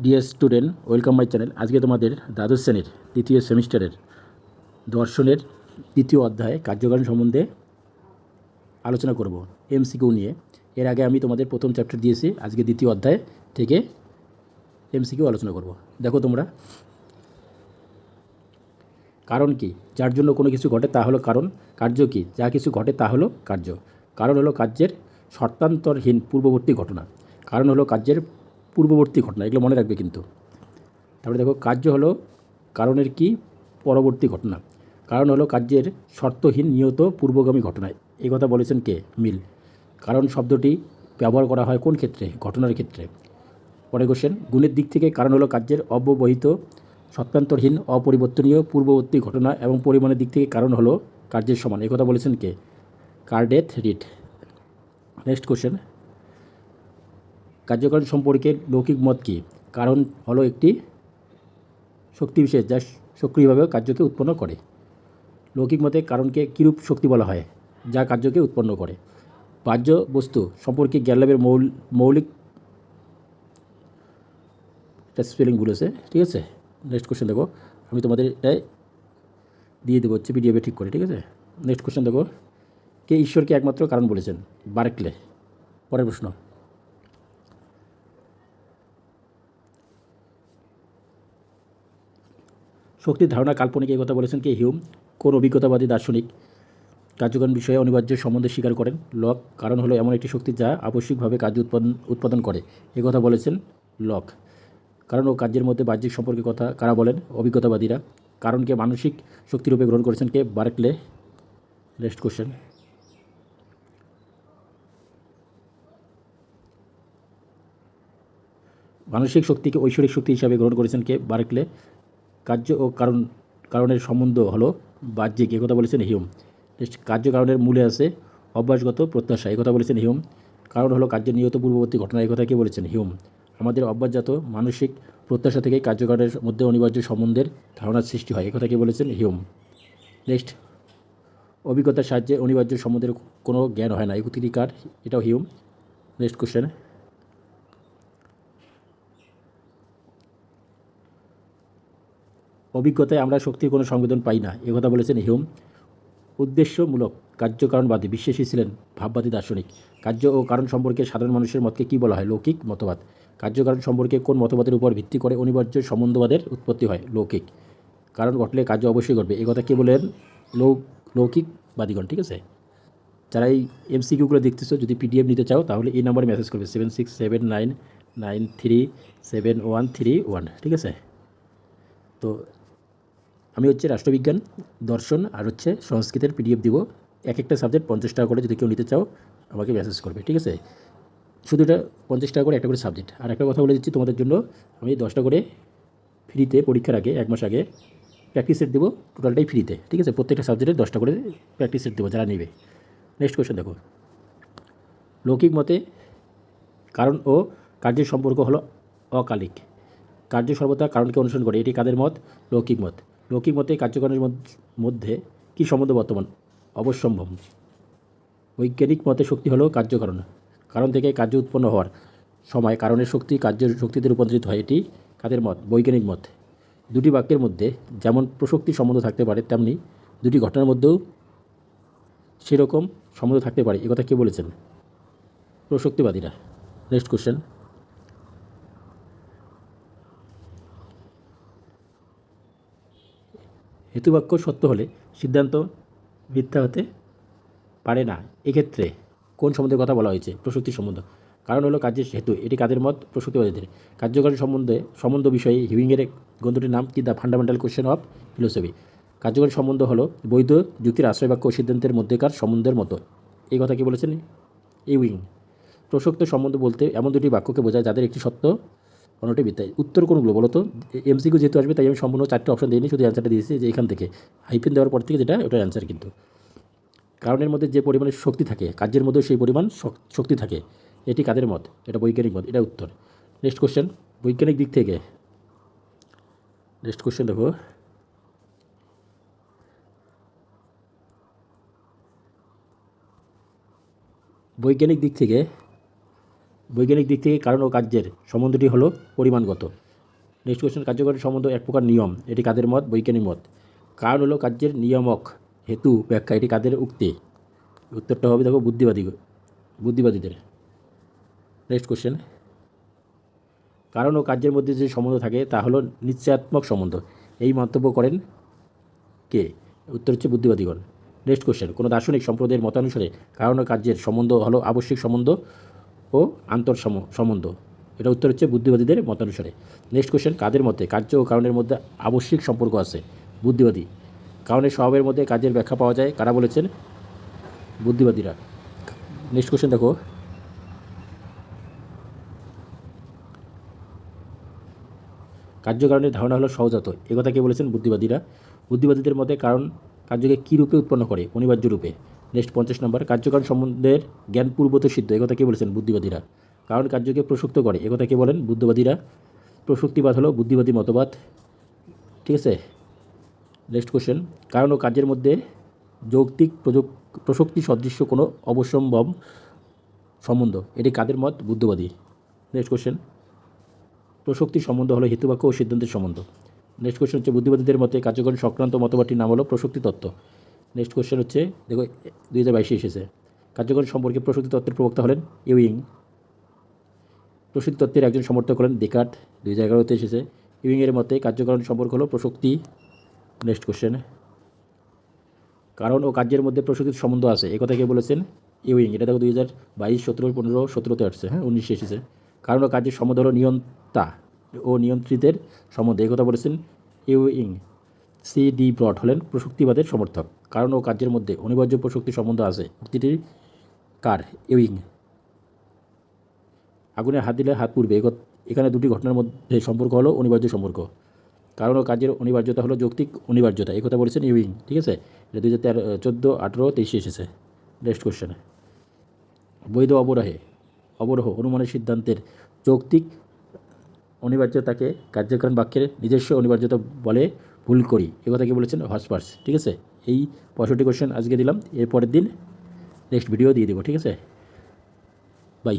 Dear student welcome my channel আজকে তোমাদের দ্বাদশ শ্রেণির দ্বিতীয় সেমিস্টারের দর্শনের দ্বিতীয় অধ্যায় কার্যকারণ সম্বন্ধে আলোচনা করব এমসিকিউ নিয়ে। এর আগে আমি তোমাদের প্রথম চ্যাপ্টার দিয়েছি, আজকে দ্বিতীয় অধ্যায় থেকে এমসিকিউ আলোচনা করব। দেখো তোমরা। কারণ কি? যার জন্য কোনো কিছু ঘটে তা হলো কারণ, কার্য কি? যা কিছু ঘটে তা হলো কার্য। কারণ হলো কার্যের শর্তান্তরহীন পূর্ববর্তী ঘটনা। কারণ হলো কার্যের পূর্ববর্তী ঘটনা, এগুলো মনে রাখবে কিন্তু। তারপরে দেখো, কার্য হলো কারণের কি? পরবর্তী ঘটনা। কারণ হলো কার্যের শর্তহীন নিয়ত পূর্বগামী ঘটনা এই কথা বলেছেন কে? মিল। কারণ শব্দটি ব্যবহার করা হয় কোন ক্ষেত্রে? ঘটনার ক্ষেত্রে। পরে কোশ্চেন গুণের দিক থেকে কারণ হলো কার্যের অব্যবহিত, সত্যান্তরহীন, অপরিবর্তনীয়, পূর্ববর্তী ঘটনা এবং পরিমাণের দিক থেকে কারণ হলো কার্যের সমান। কথা বলেছেন কে? Carveth Read. নেক্সট কোশ্চেন কার্যকারণ সম্পর্কে লৌকিক মত কী? কারণ হলো একটি শক্তি বিশেষ যা সক্রিয়ভাবে কার্যকে উৎপন্ন করে। লৌকিক মতে কারণকে কীরূপ শক্তি বলা হয়? যা কার্যকে উৎপন্ন করে। বাহ্য বস্তু সম্পর্কে জ্ঞানলাভের মৌল, মৌলিক স্পেলিং ভুল আছে ঠিক আছে? নেক্সট কোশ্চেন দেখো। আমি তোমাদের এটাই দিয়ে দেবো হচ্ছে পিডিএফে ঠিক করে, ঠিক আছে? নেক্সট কোশ্চেন দেখো। কে ঈশ্বরকে একমাত্র কারণ বলেছেন? বারেকলে। পরের প্রশ্ন। শক্তির ধারণা কাল্পনিক এই কথা বলেছেন কে হিউম, কোন অভিজ্ঞতাবাদী দার্শনিক। কার্যকারণ বিষয়ে অনিবার্য সম্বন্ধে স্বীকার করেন লক, কারণ হলো এমন একটি শক্তি যা আবশ্যিকভাবে কার্য উৎপাদন উৎপাদন করে। এ কথা বলেছেন লক। কারণ ও কার্যের মধ্যে বাহ্যিক সম্পর্কের কথা কারা বলেন? অভিজ্ঞতাবাদীরা। কারণকে মানসিক শক্তিরূপে গ্রহণ করেছেন কে? বার্কলে। Next question. মানসিক শক্তিকে ঐশ্বরিক শক্তি হিসাবে গ্রহণ করেছেন কে? বার্কলে। কার্য ও কারণ, কারণের সম্বন্ধ হলো বাহ্যিক, একথা বলেছেন হিউম। কার্য কারণের মূলে আছে অভ্যাসগত প্রত্যাশা, একথা বলেছেন হিউম। কারণ হলো কার্যের নিহত পূর্ববর্তী ঘটনা এই কথা কে বলেছেন হিউম। আমাদের অভ্যাসজাত মানসিক প্রত্যাশা থেকেই কার্যকারণের মধ্যে অনিবার্য সম্বন্ধের ধারণার সৃষ্টি হয়, একথা কে বলেছেন হিউম। নেক্সট, অভিজ্ঞতার সাহায্যে অনিবার্য সম্বন্ধের কোনো জ্ঞান হয় না উক্তিটি এটাও হিউম। নেক্সট কোশ্চেন অভিজ্ঞতায় আমরা শক্তির কোনো সংবেদন পাই না। একথা বলেছেন হিউম। উদ্দেশ্যমূলক কার্যকারণবাদী বিশ্বাসী ছিলেন ভাববাদী দার্শনিক। কার্য ও কারণ সম্পর্কে সাধারণ মানুষের মতকে কী বলা হয়? লৌকিক মতবাদ। কার্যকারণ সম্পর্কে কোন মতবাদের উপর ভিত্তি করে অনিবার্য সম্বন্ধবাদের উৎপত্তি হয়? লৌকিক। কারণ ঘটলে কার্য অবশ্যই ঘটবে। কথা কে বলেন? লৌ লৌকিকবাদীগণ, ঠিক আছে? যারা এই এমসিকিউগুলো দেখতেছো, যদি পিডিএফ নিতে চাও, তাহলে এই নম্বরে মেসেজ করবে। Seven six seven nine nine three seven one three one ঠিক আছে? তো আমি হচ্ছে রাষ্ট্রবিজ্ঞান, দর্শন আর হচ্ছে সংস্কৃতের পিডিএফ দিব। এক একটা সাবজেক্ট পঞ্চাশ টাকা করে যদি কেউ নিতে চাও, আমাকে মেসেজ করবে, ঠিক আছে? শুধু এটা পঞ্চাশ টাকা করে একটা করে সাবজেক্ট আর একটা কথা বলে দিচ্ছি তোমাদের জন্য, আমি দশটা করে ফ্রিতে পরীক্ষার আগে, এক মাস আগে প্র্যাকটিস সেট দেবো টোটালটাই ফ্রিতে ঠিক আছে? প্রত্যেকটা সাবজেক্টে দশটা করে প্র্যাকটিস সেট দেবো যারা নেবে। নেক্সট কোয়েশ্চেন দেখো। লৌকিক মতে কারণ ও কার্যের সম্পর্ক হলো অকালিক। কার্য সর্বদা কারণকে অনুসরণ করে, এটি কাদের মত? লৌকিক মত। লৌকিক মতে কার্যকরণের মধ্যে কী সম্বন্ধ বর্তমান? অবশ্যম্ভব। বৈজ্ঞানিক মতে শক্তি হলো কার্যকরণ। কারণ থেকে কার্য উৎপন্ন হওয়ার সময় কারণের শক্তি কার্যের শক্তিতে রূপান্তরিত হয়, এটি কাদের মত? বৈজ্ঞানিক মত। দুটি বাক্যের মধ্যে যেমন প্রসক্তি সম্বন্ধ থাকতে পারে, তেমনি দুটি ঘটনার মধ্যেও সেরকম সম্বন্ধ থাকতে পারে একথা কে বলেছেন? প্রসক্তিবাদীরা নেক্সট কোশ্চেন হেতুবাক্য সত্য হলে সিদ্ধান্ত মিথ্যা হতে পারে না। এক্ষেত্রে কোন সম্বন্ধের কথা বলা হয়েছে? প্রসক্তি সম্বন্ধ। কারণ হলো কাজের হেতু। এটি কাদের মত? প্রসক্তিবাদীদের কার্যকারী সম্বন্ধে, সম্বন্ধ বিষয়ে হিউইংয়ের গ্রন্থটির নাম কি? The fundamental question of philosophy. কার্যকরী সম্বন্ধ হলো বৈধ যুক্তির আশ্রয় বাক্য সিদ্ধান্তের মধ্যেকার সম্বন্ধের মতো। এই কথা কি বলেছেন? ইউইং প্রসক্ত সম্বন্ধ বলতে এমন দুটি বাক্যকে বোঝায় যাদের একটি সত্য অন্যটি বিদ্যায় উত্তর কোনগুলো বলো তো? এমসিকিউ যেহেতু আসবে, তাই আমি সম্পূর্ণ চারটে অপশন দিইনি শুধু অ্যান্সারটা দিয়েছি যে এখান থেকে। হাইফেন দেওয়ার পর থেকে যেটা, ওটার অ্যান্সার কিন্তু। কারণের মধ্যে যে পরিমাণে শক্তি থাকে কার্যের মধ্যেও সেই পরিমাণ শক- শক্তি থাকে, এটি কাদের মত? এটা বৈজ্ঞানিক মত, এটা উত্তর। নেক্সট কোশ্চেন বৈজ্ঞানিক দিক থেকে। নেক্সট কোশ্চেন দেখো। বৈজ্ঞানিক দিক থেকে বৈজ্ঞানিক দিক থেকে কারণ ও কার্যের সম্বন্ধটি হলো পরিমাণগত। নেক্সট কোয়েশ্চেন কার্যকরী সম্বন্ধ এক প্রকার নিয়ম, এটি কাদের মত? বৈজ্ঞানিক মত। কারণ হলো কার্যের নিয়ামক, হেতু, ব্যাখ্যা, এটি কাদের উক্তি? উত্তরটা হবে দেখো বুদ্ধিবাদী, বুদ্ধিবাদীদের। নেক্সট কোশ্চেন কারণ ও কার্যের মধ্যে যে সম্বন্ধ থাকে, তা হলো নিশ্চয়াত্মক সম্বন্ধ। এই মন্তব্য করেন কে? উত্তর হচ্ছে বুদ্ধিবাদীগণ। নেক্সট কোশ্চেন কোনো দার্শনিক সম্প্রদায়ের মতানুসারে কারণ ও কার্যের সম্বন্ধ হলো আবশ্যিক সম্বন্ধ? ও আন্তর সম- সম্বন্ধ। এটা উত্তর হচ্ছে বুদ্ধিবাদীদের মতানুসারে। নেক্সট কোশ্চেন কাদের মধ্যে কার্য ও কারণের মধ্যে আবশ্যিক সম্পর্ক আছে? বুদ্ধিবাদী। কারণের স্বভাবের মধ্যে কাজের ব্যাখ্যা পাওয়া যায়, কারা বলেছেন? বুদ্ধিবাদীরা। নেক্সট কোশ্চেন দেখো। কার্যকারণের ধারণা হলো সহজাত। একথা কে বলেছেন? বুদ্ধিবাদীরা। বুদ্ধিবাদীদের মধ্যে কারণ কার্যকে কী রূপে উৎপন্ন করে? অনিবার্য রূপে। নেক্সট পঞ্চাশ নম্বর, কার্যকারণ সম্বন্ধের জ্ঞান পূর্বত সিদ্ধ, একথা কে বলেছেন? বুদ্ধিবাদীরা। কারণ কার্যকে প্রসক্ত করে, একথা কে বলেন? বুদ্ধিবাদীরা। প্রসক্তিবাদ হলো বুদ্ধিবাদী মতবাদ। ঠিক আছে? নেক্সট কোশ্চেন, কারণ ও কার্যের মধ্যে যৌক্তিক প্রসক্তি সদৃশ্য কোনো অবসম্ভব সম্বন্ধ। এটি কাদের মত? বুদ্ধবাদী। নেক্সট কোশ্চেন প্রসক্তি সম্বন্ধ হলো হেতুবাক্য ও সিদ্ধান্তের সম্বন্ধ। নেক্সট কোশ্চেন হচ্ছে, বুদ্ধিবাদীদের মতে কার্যকরণ সংক্রান্ত মতবাদটির নাম হলো প্রসক্তি তত্ত্ব নেক্সট কোশ্চেন হচ্ছে, দেখো, দুই হাজার বাইশে এসেছে। কার্যকরণ সম্পর্কে প্রসূতি তত্ত্বের প্রবক্তা হলেন ইউইং। প্রসূতি তত্ত্বের একজন সমর্থক হলেন ডেকার্ট, দুই হাজার এগারোতে এসেছে। ইউইংয়ের মতে কার্যকরণ সম্পর্ক হলো প্রসক্তি নেক্সট কোশ্চেন কারণ ও কার্যের মধ্যে প্রসূতির সম্বন্ধ আছে। একথা কে বলেছেন? ইউইং। এটা দেখো, দুই হাজার বাইশ, সতেরো, পনেরো, সতেরোতে আসছে হ্যাঁ উনিশে এসেছে। কারণ ও কার্যের সম্বন্ধ হলো নিয়ন্তা ও নিয়ন্ত্রিতের সম্বন্ধে। একথা বলেছেন ইউইং। সি ডি ব্রড হলেন প্রসক্তিবাদের সমর্থক। কারণ ও কার্যের মধ্যে অনিবার্য প্রসক্তি সম্বন্ধ আছে। উক্তিটি কার? ইউইং আগুনে হাত দিলে হাত পূর্বে এখানে দুটি ঘটনার মধ্যে সম্পর্ক হলো অনিবার্য সম্পর্ক। কারণ ও কাজের অনিবার্যতা হলো যৌক্তিক অনিবার্যতা। এই কথা বলেছেন ইউইং ঠিক আছে? এটা দুই হাজার তেরো, চোদ্দ, আঠেরো, তেইশে এসেছে। নেক্সট কোশ্চেন বৈধ অবরাহে অবরোহ অনুমানের সিদ্ধান্তের যৌক্তিক অনিবার্যতাকে কার্যকারণ বাক্যের নিজস্ব অনিবার্যতা বলে ভুল করি। এ কথা কি বলেছেন? হসপার্স ঠিক আছে? এই পঁয়ষট্টি কোশ্চেন আজকে দিলাম। এরপরের দিন নেক্সট ভিডিও দিয়ে দেবো। ঠিক আছে? বাই